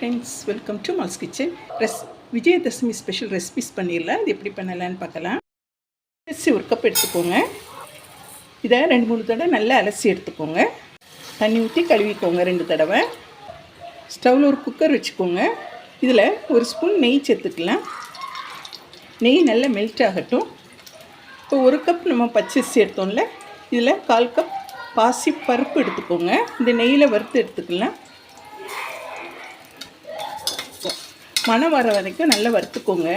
Friends welcome to Mal's kitchen rest Vijayadashami special recipes பண்ணிடலாம் இது எப்படி பண்ணலான்னு பார்க்கலாம். அரிசி ஒரு கப் எடுத்துக்கோங்க. இதை ரெண்டு மூணு தடவை நல்லா அலசி எடுத்துக்கோங்க. தண்ணி ஊற்றி கழுவிக்கோங்க ரெண்டு தடவை. ஸ்டவ்வில் ஒரு குக்கர் வச்சுக்கோங்க. இதில் ஒரு ஸ்பூன் நெய் சேர்த்துக்கலாம். நெய் நல்லா மெல்ட் ஆகட்டும். இப்போ ஒரு கப் நம்ம பச்சரிசி எடுத்தோம்ல. இதில் கால் கப் பாசி பருப்பு எடுத்துக்கோங்க. இந்த நெய்யில் வறுத்து எடுத்துக்கலாம். மணம் வர வரைக்கும் நல்லா வறுத்துக்கோங்க.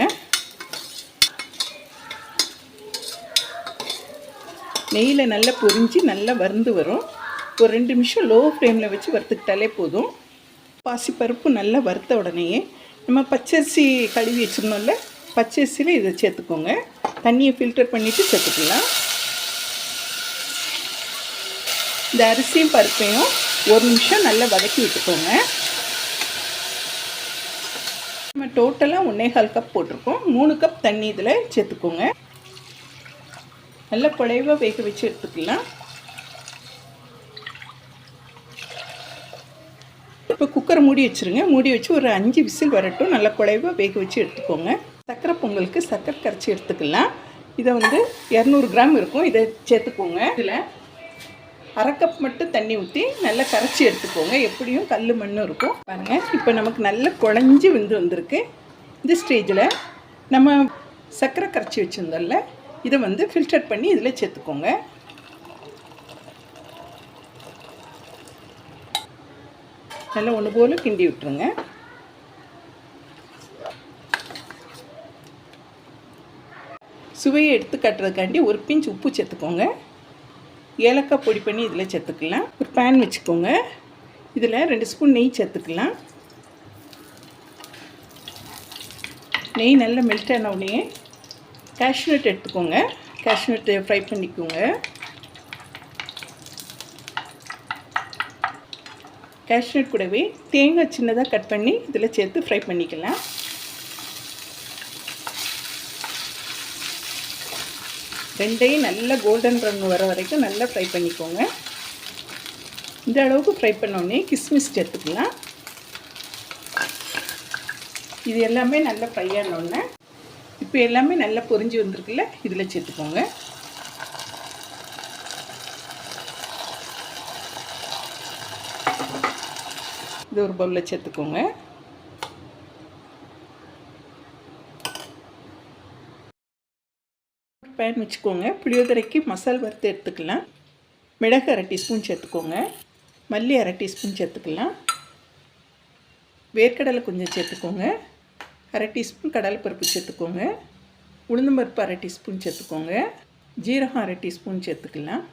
நெய்யில் நல்லா பொரிஞ்சு நல்லா வறுந்து வரும். ஒரு ரெண்டு நிமிஷம் லோ ஃப்ளேமில் வச்சு வறுத்துக்கிட்டாலே போதும். பாசிப்பருப்பு நல்லா வறுத்த உடனேயே நம்ம பச்சரிசி கழுவி வச்சுருந்தோம்ல பச்சரிசியில் இதை சேர்த்துக்கோங்க. தண்ணியை ஃபில்டர் பண்ணிவிட்டு சேர்த்துக்கலாம். இந்த அரிசியும் பருப்பையும் ஒரு நிமிஷம் நல்லா வதக்கி விட்டுக்கோங்க. நம்ம டோட்டலாக ஒன்றே கால் கப் போட்டிருக்கோம். மூணு கப் தண்ணி இதில் சேர்த்துக்கோங்க. நல்லா குழைவாக வேக வச்சு எடுத்துக்கலாம். இப்போ குக்கரை மூடி வச்சுருங்க. மூடி வச்சு ஒரு அஞ்சு விசில் வரட்டும். நல்லா குழைவாக வேக வச்சு எடுத்துக்கோங்க. சக்கரை பொங்கலுக்கு சக்கரை கரைச்சி எடுத்துக்கலாம். இதை வந்து இரநூறு கிராம் இருக்கும். இதை சேர்த்துக்கோங்க. இதில் அரை கப் மட்டும் தண்ணி ஊற்றி நல்லா கரைச்சி எடுத்துக்கோங்க. எப்படியும் கல் மண் இருக்கும். பாருங்கள் இப்போ நமக்கு நல்ல குழஞ்சி வந்து வந்திருக்கு. இந்த ஸ்டேஜில் நம்ம சர்க்கரை கரைச்சி வச்சுருந்தோம்ல இதை வந்து ஃபில்டர் பண்ணி இதில் சேர்த்துக்கோங்க. நல்லா ஒன்று போல் கிண்டி விட்டுருங்க. சுவையை எடுத்து கட்டுறதுக்காண்டி ஒரு பிஞ்ச் உப்பு சேர்த்துக்கோங்க. ஏலக்காய் பொடி பண்ணி இதில் சேர்த்துக்கலாம். ஒரு பேன் வச்சுக்கோங்க. இதில் ரெண்டு ஸ்பூன் நெய் சேர்த்துக்கலாம். நெய் நல்லா மெல்ட் ஆன உடனே கேஷ்நட் எடுத்துக்கோங்க. கேஷ்நட்டை ஃப்ரை பண்ணிக்கோங்க. கேஷ்நட் கூடவே தேங்காய் சின்னதாக கட் பண்ணி இதில் சேர்த்து ஃப்ரை பண்ணிக்கலாம். ரெண்டையும் நல்லா கோல்டன் ப்ரௌன் வர வரைக்கும் நல்லா ஃப்ரை பண்ணிக்கோங்க. இந்த அளவுக்கு ஃப்ரை பண்ணோடனே கிஸ்மிஸ் சேர்த்துக்கலாம். இது எல்லாமே நல்லா ஃப்ரை ஆனோடனே இப்போ எல்லாமே நல்லா பொறிஞ்சு வந்திருக்குல்ல இதில் சேர்த்துக்கோங்க. இது ஒரு பவுலில் சேர்த்துக்கோங்க. பேன் வச்சுக்கோங்க. புளியோதரைக்கு மசால் வறுத்து எடுத்துக்கலாம். மிளகு அரை டீஸ்பூன் சேர்த்துக்கோங்க. மல்லி அரை டீஸ்பூன் சேர்த்துக்கலாம். வேர்க்கடலை கொஞ்சம் சேர்த்துக்கோங்க. அரை டீஸ்பூன் கடலைப்பருப்பு சேர்த்துக்கோங்க. உளுந்தம்பருப்பு அரை டீஸ்பூன் சேர்த்துக்கோங்க. ஜீரகம் அரை டீஸ்பூன் சேர்த்துக்கலாம்.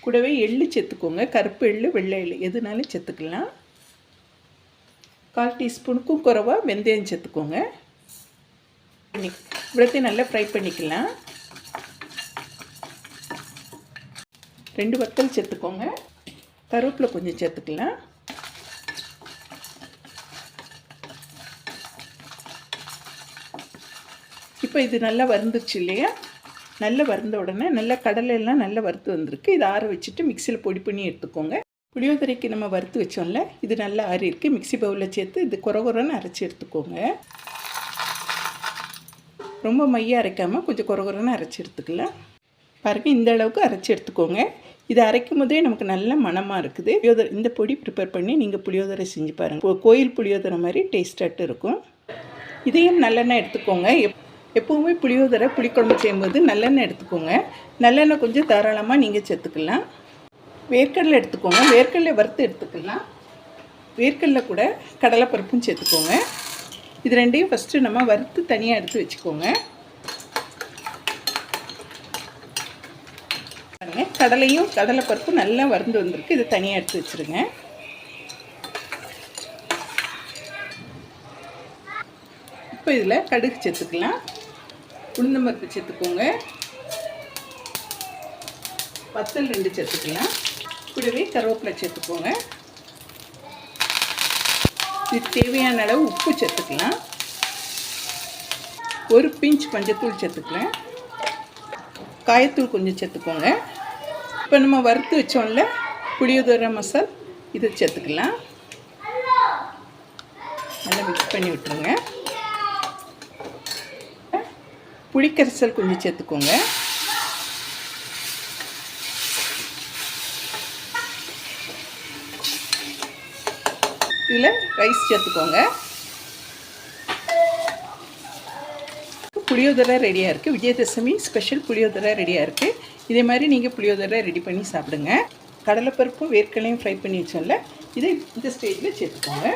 கூடவே எள்ளு சேர்த்துக்கோங்க. கருப்பு எள்ளு வெள்ளை எள்ளு எதுனாலும் சேர்த்துக்கலாம். கால் டீஸ்பூனுக்கும் குறவாக வெந்தயம் சேர்த்துக்கோங்க. இவ்வளோத்தையும் நல்லா ஃப்ரை பண்ணிக்கலாம். ரெண்டு வத்தல் சேர்த்துக்கோங்க. கருவேப்பிலை கொஞ்சம் சேர்த்துக்கலாம். இப்போ இது நல்லா வறுந்துருச்சு இல்லையா? நல்லா வறுந்த உடனே நல்லா கடலையெல்லாம் நல்லா வறுத்து வந்திருக்கு. இதை ஆற வச்சுட்டு மிக்சியில் பொடி பண்ணி எடுத்துக்கோங்க. புளியோதரைக்கு நம்ம வறுத்து வச்சோம்ல இது நல்லா ஆறி இருக்குது மிக்சி பவுலில் சேர்த்து இது குறை குறைன்னு அரைச்சி எடுத்துக்கோங்க. ரொம்ப மையாக அரைக்காமல் கொஞ்சம் குறை குறைன்னு அரைச்சி எடுத்துக்கலாம். பாருங்கள் இந்த அளவுக்கு அரைச்சி எடுத்துக்கோங்க. இதை அரைக்கும் போதே நமக்கு நல்ல மனமாக இருக்குது. புளியோதரை இந்த பொடி ப்ரிப்பேர் பண்ணி நீங்கள் புளியோதரை செஞ்சு பாருங்கள் கோயில் புளியோதரை மாதிரி டேஸ்டாட்டு இருக்கும். இதையும் நல்லெண்ணெய் எடுத்துக்கோங்க. எப் எப்போவுமே புளியோதரை புளிக்குழம்பு செய்யும்போது நல்லெண்ணெய் எடுத்துக்கோங்க. நல்லெண்ணெய் கொஞ்சம் தாராளமாக நீங்கள் சேர்த்துக்கலாம். வேர்க்கடலை எடுத்துக்கோங்க. வேர்க்கடலை வறுத்து எடுத்துக்கலாம். வேர்க்கடலை கூட கடலைப்பருப்பும் சேர்த்துக்கோங்க. இது ரெண்டையும் ஃபஸ்ட்டு நம்ம வறுத்து தனியாக எடுத்து வச்சுக்கோங்க. பாருங்க கடலையும் கடலைப்பருப்பும் நல்லா வறுந்து வந்திருக்கு. இது தனியாக எடுத்து வச்சுருங்க. இப்போ இதில் கடுகு சேர்த்துக்கலாம். உளுந்தம்பருப்பு சேர்த்துக்கோங்க. பத்தல் ரெண்டு சேர்த்துக்கலாம். கூடவே கருவேப்பிலை சேர்த்துக்கோங்க. இது தேவையான அளவு உப்பு சேர்த்துக்கலாம். ஒரு பிஞ்ச் மஞ்சத்தூள் சேர்த்துக்கலாம். காயத்தூள் கொஞ்சம் சேர்த்துக்கோங்க. இப்போ நம்ம வறுத்து வச்சோம்ல புளியோதரை மசால் இதை சேர்த்துக்கலாம். நல்லா மிக்ஸ் பண்ணி விட்டுருங்க. புளிக்கரைசல் கொஞ்சம் சேர்த்துக்கோங்க. இதில் ரைஸ் சேர்த்துக்கோங்க. புளியோதரை ரெடியாக இருக்குது விஜயதசமி ஸ்பெஷல் புளியோதரை ரெடியாக இருக்குது இதே மாதிரி நீங்கள் புளியோதரை ரெடி பண்ணி சாப்பிடுங்க. கடலைப்பருப்பும் வேர்க்கடலையும் ஃப்ரை பண்ணி வச்சோம்ல இதை இந்த ஸ்டேஜில் சேர்த்துக்கோங்க.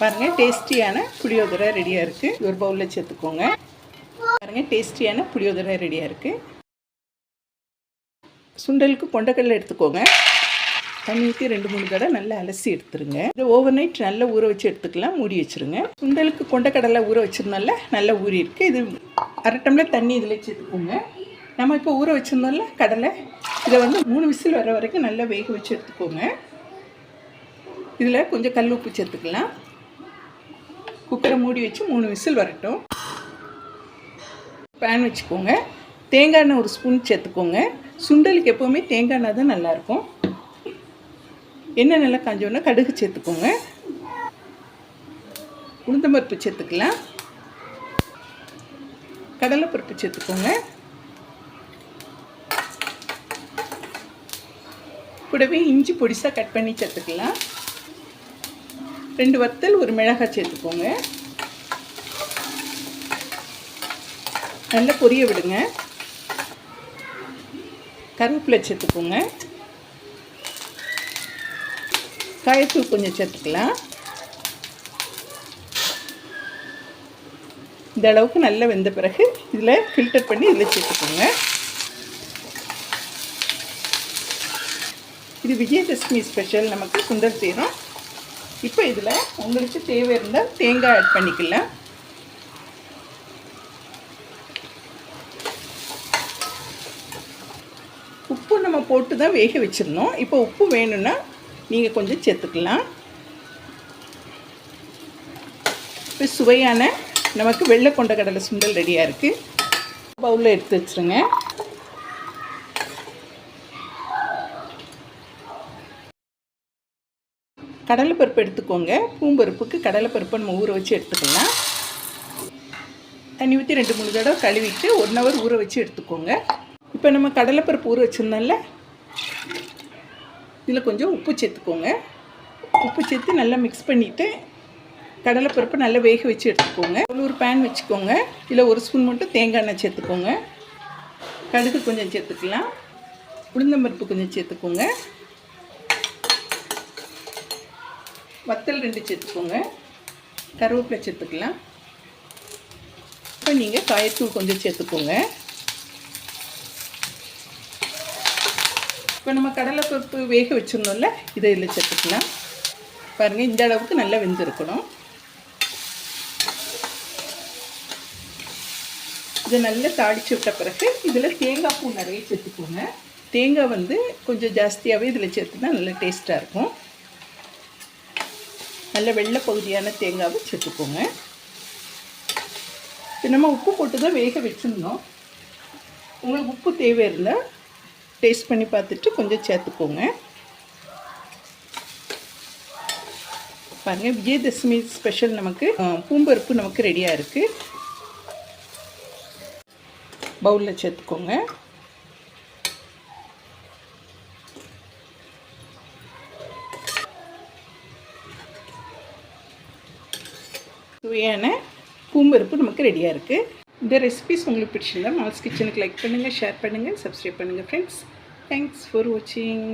பாருங்கள் டேஸ்டியான புளியோதரை ரெடியாக இருக்குது ஒரு பவுலில் சேர்த்துக்கோங்க. பாருங்கள் டேஸ்டியான புளியோதரை ரெடியாக இருக்குது சுண்டலுக்கு கொண்டக்கடலை எடுத்துக்கோங்க. தண்ணி ஊற்றி ரெண்டு மூணு தடவை நல்லா அலசி எடுத்துருங்க. இதை ஓவர் நைட் நல்லா ஊற வச்சு எடுத்துக்கலாம் மூடி வச்சுருங்க. சுண்டலுக்கு கொண்டக்கடலை ஊற வச்சுருந்தால நல்லா ஊறி இருக்குது இது அரை டம்ளர் தண்ணி இதில் சேர்த்துக்கோங்க. நம்ம இப்போ ஊற வச்சுருந்தோம்ல கடலை. இதை வந்து மூணு விசில் வர வரைக்கும் நல்லா வேக வச்சு எடுத்துக்கோங்க. இதில் கொஞ்சம் கல் உப்பு சேர்த்துக்கலாம். குக்கரை மூடி வச்சு மூணு விசில் வரட்டும். பேன் வச்சுக்கோங்க. தேங்காய் எண்ணெய் ஒரு ஸ்பூன் சேர்த்துக்கோங்க. சுண்டலுக்கு எப்போவுமே தேங்காய் எண்ணெய் தான் நல்லாயிருக்கும். எண்ணெய் நல்லா காஞ்சோன்னா கடுகு சேர்த்துக்கோங்க. உளுந்தம்பருப்பு சேர்த்துக்கலாம். கடலைப்பருப்பு சேர்த்துக்கோங்க. கூடவே இஞ்சி பொடிசாக கட் பண்ணி சேர்த்துக்கலாம். ரெண்டு வத்தல் ஒரு மிளகாய் சேர்த்துக்கோங்க. நல்லா பொரிய விடுங்க. கருவேப்பிலை சேர்த்துக்கோங்க. காயத்தூள் கொஞ்சம் சேர்த்துக்கலாம். இந்த அளவுக்கு நல்லா வெந்த பிறகு இதில் ஃபில்டர் பண்ணி இதில் சேர்த்துக்கோங்க. இது விஜயதசமி ஸ்பெஷல் நமக்கு சுந்தர் செய்கிறோம் இப்போ இதில் உங்களுக்கு தேவை இருந்தால் தேங்காய் ஆட் பண்ணிக்கலாம். உப்பு நம்ம போட்டு தான் வேக வச்சுருந்தோம். இப்போ உப்பு வேணும்னா நீங்கள் கொஞ்சம் சேர்த்துக்கலாம். இப்போ சுவையான நமக்கு வெள்ளை கொண்ட கடலை சுண்டல் ரெடியாக இருக்குது பவுலில் எடுத்து வச்சுருங்க. கடலைப்பருப்பு எடுத்துக்கோங்க. பூம்பருப்புக்கு கடலைப்பருப்பை நம்ம ஊற வச்சு எடுத்துக்கலாம். தண்ணி ஊற்றி ரெண்டு மூணு தடவை கழுவிட்டு ஒன் ஹவர் ஊற வச்சு எடுத்துக்கோங்க. இப்போ நம்ம கடலைப்பருப்பு ஊற வச்சுருந்தோம்ல இதில் கொஞ்சம் உப்பு சேர்த்துக்கோங்க. உப்பு சேர்த்து நல்லா மிக்ஸ் பண்ணிவிட்டு கடலைப்பருப்பு நல்லா வேக வச்சு எடுத்துக்கோங்க. ஒரு பேன் வச்சுக்கோங்க. இல்லை ஒரு ஸ்பூன் மட்டும் தேங்காய் எண்ணெய் சேர்த்துக்கோங்க. கடுகு கொஞ்சம் சேர்த்துக்கலாம். உளுந்தம்பருப்பு கொஞ்சம் சேர்த்துக்கோங்க. வத்தல் ரெண்டு சேர்த்துக்கோங்க. கருவேப்பிலை சேர்த்துக்கலாம். இப்போ நீங்கள் காயத்தூள் கொஞ்சம் சேர்த்துக்கோங்க. இப்போ நம்ம கடலைப்பருப்பு வேக வச்சுருந்தோம்ல இதை இதில் சேர்த்துக்கலாம். பாருங்கள் இந்த அளவுக்கு நல்லா வெந்திருக்கணும். இதை நல்லா தாளித்து விட்ட பிறகு இதில் தேங்காய் பூ நிறைய சேர்த்துக்கோங்க. தேங்காய் வந்து கொஞ்சம் ஜாஸ்தியாகவே இதில் சேர்த்துனா நல்லா டேஸ்ட்டாக இருக்கும். நல்ல வெள்ளை பகுதியான தேங்காவை சேர்த்துக்கோங்க. இப்போ நம்ம உப்பு போட்டு தான் வேக வச்சுருந்தோம். உங்களுக்கு உப்பு தேவை இருந்தால் டேஸ்ட் பண்ணி பார்த்துட்டு கொஞ்சம் சேர்த்துக்கோங்க. பாருங்கள் விஜயதசமி ஸ்பெஷல் நமக்கு பூம்பருப்பு நமக்கு ரெடியாக இருக்குது. பவுலில் சேர்த்துக்கோங்க. சுவையான பூம்பருப்பு நமக்கு ரெடியாக இருக்குது இந்த ரெசிபிஸ் உங்களுக்கு பிடிச்சிருந்தா மால்ஸ் கிச்சனுக்கு லைக் பண்ணுங்கள் ஷேர் பண்ணுங்கள் சப்ஸ்கிரைப் பண்ணுங்கள் ஃப்ரெண்ட்ஸ் தேங்க்ஸ் ஃபார் வாட்சிங்